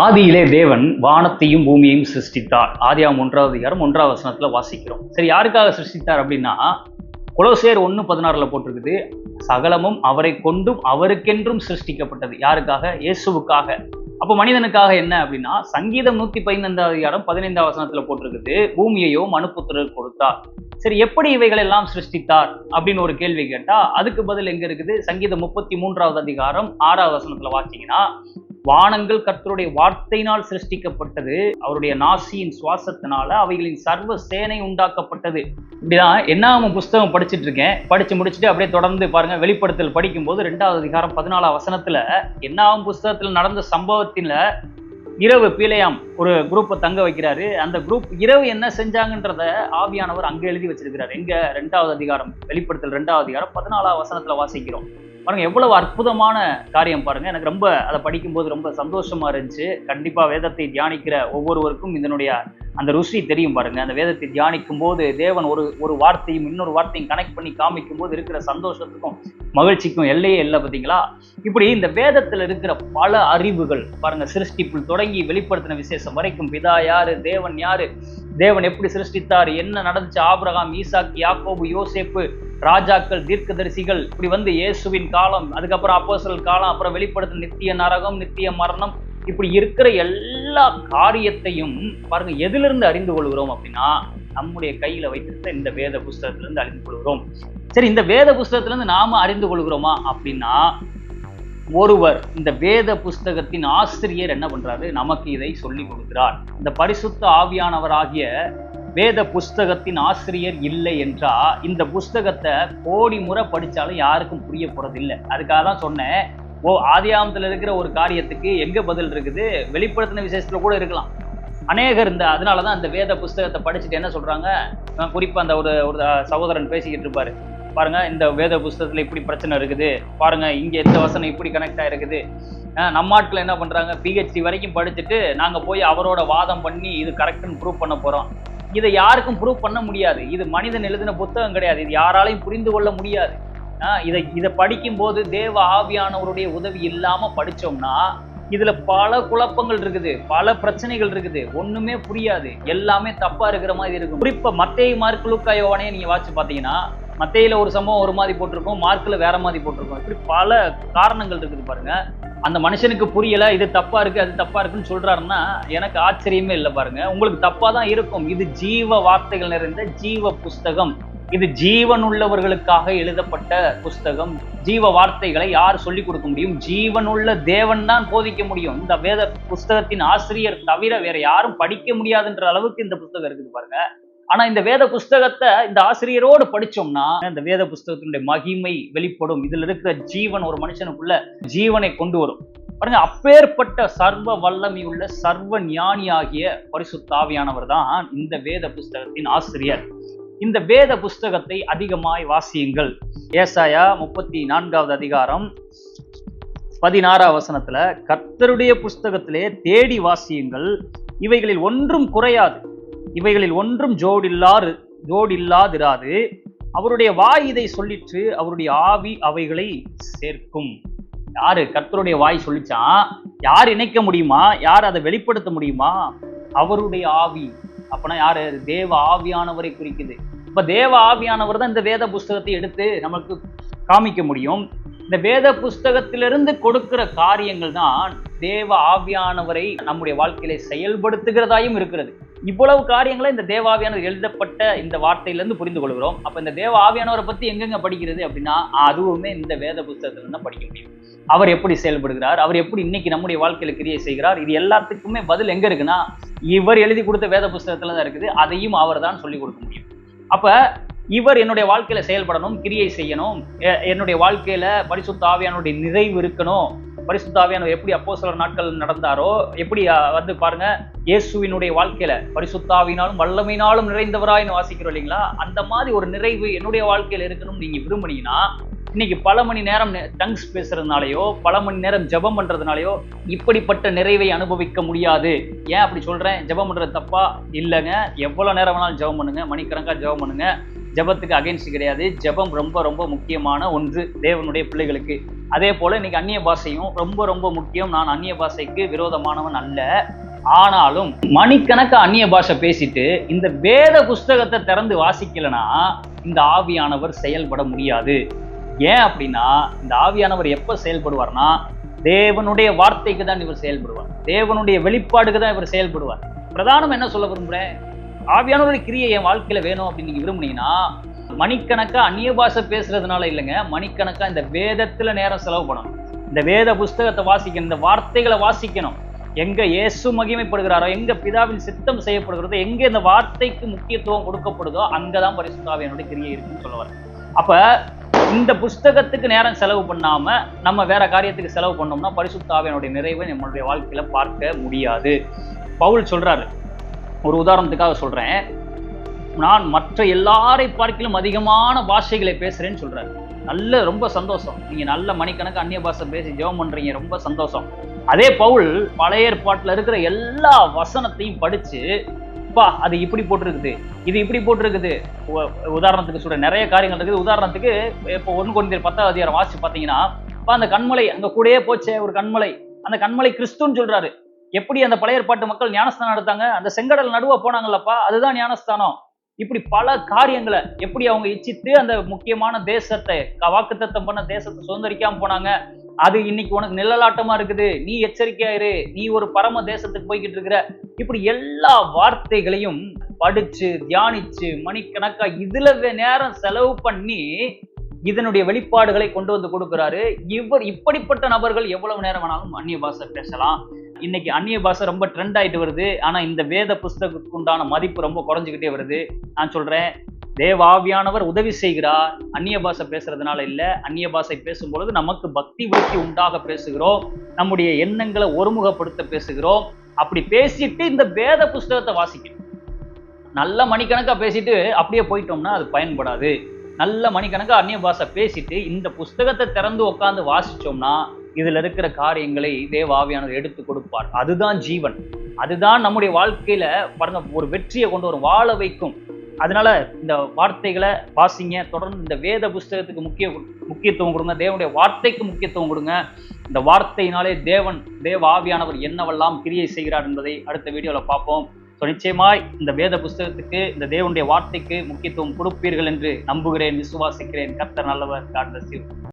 ஆதியிலே தேவன் வானத்தையும் பூமியையும் சிருஷ்டித்தார். ஆதியாம் ஒன்றாவது அதிகாரம் ஒன்றாவது வசனத்துல வாசிக்கிறோம். சரி யாருக்காக சிருஷ்டித்தார் அப்படின்னா குலோசேர் ஒன்று பதினாறுல போட்டிருக்குது சகலமும் அவரை கொண்டும் அவருக்கென்றும் சிருஷ்டிக்கப்பட்டது. யாருக்காக? இயேசுவுக்காக. அப்போ மனிதனுக்காக என்ன அப்படின்னா சங்கீதம் நூத்தி பதினைந்தாவது அதிகாரம் பதினைந்தாவது வசனத்துல போட்டிருக்குது பூமியையோ மனுப்புத்திரர் கொடுத்தார். சரி எப்படி இவைகள் எல்லாம் சிருஷ்டித்தார் அப்படின்னு ஒரு கேள்வி கேட்டா அதுக்கு பதில் எங்க இருக்குது? சங்கீதம் முப்பத்தி மூன்றாவது அதிகாரம் ஆறாவது வசனத்துல வாசிங்கன்னா வானங்கள் கர்த்தருடைய வார்த்தையினால் சிருஷ்டிக்கப்பட்டது அவருடைய நாசியின் சுவாசத்தினால அவைகளின் சர்வ சேனை உண்டாக்கப்பட்டது. இப்படிதான் என்ன புஸ்தகம் படிச்சுட்டு இருக்கேன். படிச்சு முடிச்சுட்டு அப்படியே தொடர்ந்து பாருங்க வெளிப்படுத்தல் படிக்கும்போது ரெண்டாவது அதிகாரம் பதினாலாம் வசனத்துல என்னாவும் புஸ்தகத்தில் நடந்த சம்பவத்தில இரவு பீலையாம் ஒரு குரூப்பை தங்க வைக்கிறாரு. அந்த குரூப் இரவு என்ன செஞ்சாங்கன்றத ஆவியானவர் அங்கே எழுதி வச்சிருக்கிறார். எங்க? ரெண்டாவது அதிகாரம் வெளிப்படுத்தல் ரெண்டாவது அதிகாரம் பதினாலாம் வசனத்துல வாசிக்கிறோம். பாருங்க எவ்வளவு அற்புதமான காரியம் பாருங்க. எனக்கு ரொம்ப அதை படிக்கும்போது ரொம்ப சந்தோஷமா இருந்துச்சு. கண்டிப்பா வேதத்தை தியானிக்கிற ஒவ்வொருவருக்கும் இதனுடைய அந்த ருசி தெரியும் பாருங்க. அந்த வேதத்தை தியானிக்கும் போது தேவன் ஒரு ஒரு வார்த்தையும் இன்னொரு வார்த்தையும் கனெக்ட் பண்ணி காமிக்கும் போது இருக்கிற சந்தோஷத்துக்கும் மகிழ்ச்சிக்கும் எல்லையே இல்லை பார்த்தீங்களா? இப்படி இந்த வேதத்தில் இருக்கிற பல அறிவுகள் பாருங்க சிருஷ்டிப்புள் தொடங்கி வெளிப்படுத்தின விசேஷம் வரைக்கும் பிதா யாரு தேவன் யாரு தேவன் எப்படி சிருஷ்டித்தார்? என்ன நடந்துச்சு? ஆபிரகாம் ஈசாக் யாக்கோபு யோசேப்பு ராஜாக்கள் தீர்க்கதரிசிகள் இப்படி வந்து இயேசுவின் காலம் அதுக்கப்புறம் அப்போசல் காலம் அப்புறம் வெளிப்படுத்த நித்திய நரகம் நித்திய மரணம் இப்படி இருக்கிற எல்லா காரியத்தையும் பாருங்க எதிலிருந்து அறிந்து கொள்கிறோம் அப்படின்னா நம்முடைய கையில வைத்திருந்த இந்த வேத புஸ்தகத்திலிருந்து அறிந்து கொள்கிறோம். சரி இந்த வேத புஸ்தகத்திலிருந்து நாம அறிந்து கொள்கிறோமா அப்படின்னா ஒருவர் இந்த வேத புஸ்தகத்தின் ஆசிரியர் என்ன பண்றாரு? நமக்கு இதை சொல்லி கொடுக்கிறார். இந்த பரிசுத்த ஆவியானவராகிய வேத புஸ்தகத்தின் ஆசிரியர் இல்லை என்றா இந்த புஸ்தகத்தை கோடி முறை படித்தாலும் யாருக்கும் புரிய போறதில்லை. அதுக்காக தான் சொன்னேன். ஓ ஆதியாமத்தில் இருக்கிற ஒரு காரியத்துக்கு எங்க பதில் இருக்குது? வெளிப்படுத்தின விசேஷத்துல கூட இருக்கலாம். அநேகர் இந்த அதனாலதான் அந்த வேத புஸ்தகத்தை படிச்சுட்டு என்ன சொல்றாங்க? குறிப்பா அந்த ஒரு ஒரு சகோதரன் பேசிக்கிட்டு இருப்பாரு. பாருங்க இந்த வேத புஸ்தகத்தில் இப்படி பிரச்சனை இருக்குது. பாருங்க இங்க எந்த வசனம் இப்படி கனெக்ட் ஆயிருக்குது. நம்ம ஆட்கள் என்ன பண்றாங்க பிஹெச்டி வரைக்கும் படிச்சுட்டு நாங்க போய் அவரோட வாதம் பண்ணி இது கரெக்ட்னு ப்ரூவ் பண்ண போறோம். இதை யாருக்கும் ப்ரூவ் பண்ண முடியாது. இது மனிதன் எழுதின புத்தகம் கிடையாது. இது யாராலையும் புரிந்து கொள்ள முடியாது. இதை இதை படிக்கும்போது தேவ ஆவியானவருடைய உதவி இல்லாமல் படித்தோம்னா இதில் பல குழப்பங்கள் இருக்குது பல பிரச்சனைகள் இருக்குது. ஒன்றுமே புரியாது. எல்லாமே தப்பாக இருக்கிற மாதிரி இருக்கும். குறிப்பாக மத்திய மார்க் லுக்கா யோவானே நீங்க வாட்சி பார்த்தீங்கன்னா மத்தையில் ஒரு சம்பவம் ஒரு மாதிரி போட்டிருக்கோம் மார்க்கில் வேற மாதிரி போட்டிருக்கோம். இப்படி பல காரணங்கள் இருக்குது பாருங்க. அந்த மனுஷனுக்கு புரியல இது தப்பா இருக்கு அது தப்பா இருக்குன்னு சொல்றாருன்னா எனக்கு ஆச்சரியமே இல்லை பாருங்க. உங்களுக்கு தப்பா தான் இருக்கும். இது ஜீவ வார்த்தைகள் நிறைந்த ஜீவ புஸ்தகம். இது ஜீவன் உள்ளவர்களுக்காக எழுதப்பட்ட புஸ்தகம். ஜீவ வார்த்தைகளை யார் சொல்லிக் கொடுக்க முடியும்? ஜீவனுள்ள தேவன் தான் போதிக்க முடியும். இந்த வேத புஸ்தகத்தின் ஆசிரியர் தவிர வேற யாரும் படிக்க முடியாதுன்ற அளவுக்கு இந்த புஸ்தகம் இருக்குது பாருங்க. ஆனா இந்த வேத புஸ்தகத்தை இந்த ஆசிரியரோடு படிச்சோம்னா இந்த வேத புஸ்தகத்தினுடைய மகிமை வெளிப்படும். இதுல இருக்கிற ஜீவன் ஒரு மனுஷனுக்குள்ள ஜீவனை கொண்டு வரும். பாருங்க அப்பேற்பட்ட சர்வ வல்லமை உள்ள சர்வ ஞானியாகிய பரிசுத்தாவியானவர் தான் இந்த வேத புஸ்தகத்தின் ஆசிரியர். இந்த வேத புஸ்தகத்தை அதிகமாய் வாசியுங்கள். ஏசாயா முப்பத்தி நான்காவது அதிகாரம் பதினாறாம் வசனத்துல கர்த்தருடைய புஸ்தகத்திலே தேடி வாசியுங்கள். இவைகளில் ஒன்றும் குறையாது. இவைகளில் ஒன்றும் ஜோடில்லாறு ஜோடில்லாதிராது. அவருடைய வாய் இதை சொல்லிட்டு அவருடைய ஆவி அவைகளை சேர்க்கும். யாரு? கர்த்தருடைய வாய் சொல்லிச்சான் யார் இணைக்க முடியுமா? யார் அதை வெளிப்படுத்த முடியுமா? அவருடைய ஆவி. அப்பனா யாரு? தேவ ஆவியானவரை குறிக்குது. இப்ப தேவ ஆவியானவர் தான் இந்த வேத புஸ்தகத்தை எடுத்து நமக்கு காமிக்க முடியும். இந்த வேத புஸ்தகத்திலிருந்து கொடுக்கிற காரியங்கள் தான் தேவ ஆவியானவரை நம்முடைய வாழ்க்கையில செயல்படுத்துகிறதாயும் இருக்கிறது. இவ்வளவு காரியங்களை இந்த தேவாவியானவர் எழுதப்பட்ட இந்த வார்த்தையிலேருந்து புரிந்து கொள்கிறோம். அப்போ இந்த தேவ ஆவியானவரை பற்றி எங்கெங்க படிக்கிறது அப்படின்னா அதுவுமே இந்த வேத புஸ்தகத்துல தான் படிக்க முடியும். அவர் எப்படி செயல்படுகிறார் அவர் எப்படி இன்னைக்கு நம்முடைய வாழ்க்கையில கிரியை செய்கிறார் இது எல்லாத்துக்குமே பதில் எங்க இருக்குன்னா இவர் எழுதி கொடுத்த வேத புஸ்தகத்துல தான் இருக்குது. அதையும் அவர் தான் சொல்லிக் கொடுக்க முடியும். அப்ப இவர் என்னுடைய வாழ்க்கையில செயல்படணும் கிரியை செய்யணும் என்னுடைய வாழ்க்கையில பரிசுத்த ஆவியானுடைய நிறைவு இருக்கணும் பரிசுத்தாவியான எப்படி அப்போ சில நாட்கள் நடந்தாரோ எப்படி வந்து பாருங்க இயேசுவினுடைய வாழ்க்கையில பரிசுத்தாவினாலும் வல்லமையினாலும் நிறைந்தவராய் வாசிக்கிறோம் இல்லைங்களா? அந்த மாதிரி ஒரு நிறைவு என்னுடைய வாழ்க்கையில இருக்கணும்னு நீங்க விரும்புனீங்கன்னா இன்னைக்கு பல மணி நேரம் டங்ஸ் பேசுறதுனாலயோ பல மணி நேரம் ஜபம் பண்றதுனாலயோ இப்படிப்பட்ட நிறைவை அனுபவிக்க முடியாது. ஏன் அப்படி சொல்றேன்? ஜபம் பண்றது தப்பா? இல்லைங்க. எவ்வளவு நேரம் வேணாலும் ஜபம் பண்ணுங்க. மணிக்கணக்கா ஜபம் பண்ணுங்க. ஜெபத்துக்கு அகைன்ஸ்ட் கிடையாது. ஜெபம் ரொம்ப ரொம்ப முக்கியமான ஒன்று தேவனுடைய பிள்ளைகளுக்கு. அதே போல இன்னைக்கு அந்நிய பாஷையும் ரொம்ப ரொம்ப முக்கியம். நான் அந்நிய பாஷைக்கு விரோதமானவன் அல்ல. ஆனாலும் மணிக்கணக்க அந்நிய பாஷை பேசிட்டு இந்த வேத புஸ்தகத்தை திறந்து வாசிக்கலனா இந்த ஆவியானவர் செயல்பட முடியாது. ஏன் அப்படின்னா இந்த ஆவியானவர் எப்ப செயல்படுவார்னா தேவனுடைய வார்த்தைக்கு தான் இவர் செயல்படுவார். தேவனுடைய வெளிப்பாடுக்கு தான் இவர் செயல்படுவார். பிரதானம் என்ன சொல்ல விரும்புறேன்? ஆவியானோட கிரியை என் வாழ்க்கையில வேணும் அப்படின்னு நீங்க விரும்புனீங்கன்னா மணிக்கணக்கா அந்நிய பாஷை பேசுறதுனால இல்லைங்க. மணிக்கணக்கா இந்த வேதத்துல நேரம் செலவு பண்ணணும். இந்த வேத புஸ்தகத்தை வாசிக்கணும். இந்த வார்த்தைகளை வாசிக்கணும். எங்க இயேசு மகிமைப்படுகிறாரோ எங்க பிதாவின் சித்தம் செய்யப்படுகிறதோ எங்க இந்த வார்த்தைக்கு முக்கியத்துவம் கொடுக்கப்படுதோ அங்கதான் பரிசுத்தாவியனுடைய கிரியை இருக்குன்னு சொல்லுவார் அப்போ அப்ப இந்த புஸ்தகத்துக்கு நேரம் செலவு பண்ணாம நம்ம வேற காரியத்துக்கு செலவு பண்ணோம்னா பரிசுத்தாவியனுடைய நிறைவை நம்மளுடைய வாழ்க்கையில பார்க்க முடியாது. பவுல் சொல்றாரு ஒரு உதாரணத்துக்காக சொல்றேன். நான் மற்ற எல்லாரை பார்க்கிலும் அதிகமான பாஷைகளை பேசுறேன்னு சொல்றாரு. நல்ல ரொம்ப சந்தோஷம். நீங்க நல்ல மணிக்கணக்கு அந்நிய பாஷை பேசி ஜெபம் பண்றீங்க ரொம்ப சந்தோஷம். அதே பவுல் பழைய ஏற்பாட்டில் இருக்கிற எல்லா வசனத்தையும் படிச்சு பா அது இப்படி போட்டிருக்குது இது இப்படி போட்டிருக்குது. உதாரணத்துக்கு சொல்ற நிறைய காரியங்கள் இருக்குது. உதாரணத்துக்கு இப்போ ஒன்று குழந்தை பத்தாவது அதிகாரம் வாசிச்சு பார்த்தீங்கன்னா இப்போ அந்த கண்மலை அங்கே கூடயே போச்சே ஒரு கண்மலை. அந்த கண்மலை கிறிஸ்துன்னு சொல்றாரு. எப்படி அந்த பழைய ஏற்பாட்டு மக்கள் ஞானஸ்தானம் எடுத்தாங்க அந்த செங்கடல் நடுவ போனாங்கல்லப்பா அதுதான் ஞானஸ்தானம். இப்படி பல காரியங்களை எப்படி அவங்க இச்சித்து அந்த முக்கியமான தேசத்தை வாக்குத்தத்தம் பண்ண தேசத்தை சுதந்திரிக்காம போனாங்க. அது இன்னைக்கு உனக்கு நிழலாட்டமா இருக்குது. நீ எச்சரிக்கையா இரு நீ ஒரு பரம தேசத்துக்கு போய்கிட்டு இருக்கிற. இப்படி எல்லா வார்த்தைகளையும் படிச்சு தியானிச்சு மணிக்கணக்கா இதுல நேரம் செலவு பண்ணி இதனுடைய வெளிப்பாடுகளை கொண்டு வந்து கொடுக்கிறாரு. இவர் இப்படிப்பட்ட நபர்கள் எவ்வளவு நேரம் வேணாலும் அந்நிய பாஷை பேசலாம். இன்னைக்கு அந்நிய பாஷை ரொம்ப ட்ரெண்ட் ஆகிட்டு வருது. ஆனால் இந்த வேத புஸ்தகத்துக்கு உண்டான மதிப்பு ரொம்ப குறைஞ்சிக்கிட்டே வருது. நான் சொல்கிறேன் தேவாவியானவர் உதவி செய்கிறார். அந்நிய பாஷை பேசுறதுனால இல்லை. அந்நிய பாஷை பேசும் பொழுது நமக்கு பக்தி விருத்தி உண்டாக பேசுகிறோம். நம்முடைய எண்ணங்களை ஒருமுகப்படுத்த பேசுகிறோம். அப்படி பேசிட்டு இந்த வேத புஸ்தகத்தை வாசிக்கணும். நல்ல மணிக்கணக்காக பேசிட்டு அப்படியே போயிட்டோம்னா அது பயன்படாது. நல்ல மணிக்கணக்காக அந்நிய பாஷை பேசிட்டு இந்த புஸ்தகத்தை திறந்து உட்காந்து வாசிச்சோம்னா இதில் இருக்கிற காரியங்களை தேவாவியானவர் எடுத்து கொடுப்பார். அதுதான் ஜீவன். அதுதான் நம்முடைய வாழ்க்கையில பாருங்க ஒரு வெற்றியை கொண்டு வரும் வாழ வைக்கும். அதனால இந்த வார்த்தைகளை வாசிங்க. தொடர்ந்து இந்த வேத புஸ்தகத்துக்கு முக்கிய முக்கியத்துவம் கொடுங்க. தேவனுடைய வார்த்தைக்கு முக்கியத்துவம் கொடுங்க. இந்த வார்த்தையினாலே தேவன் தேவ ஆவியானவர் என்னவெல்லாம் கிரியை செய்கிறார் என்பதை அடுத்த வீடியோவில் பார்ப்போம். ஸோ நிச்சயமாய் இந்த வேத புஸ்தகத்துக்கு இந்த தேவனுடைய வார்த்தைக்கு முக்கியத்துவம் கொடுப்பீர்கள் என்று நம்புகிறேன் விசுவாசிக்கிறேன். கர்த்தர் நல்லவர். God plus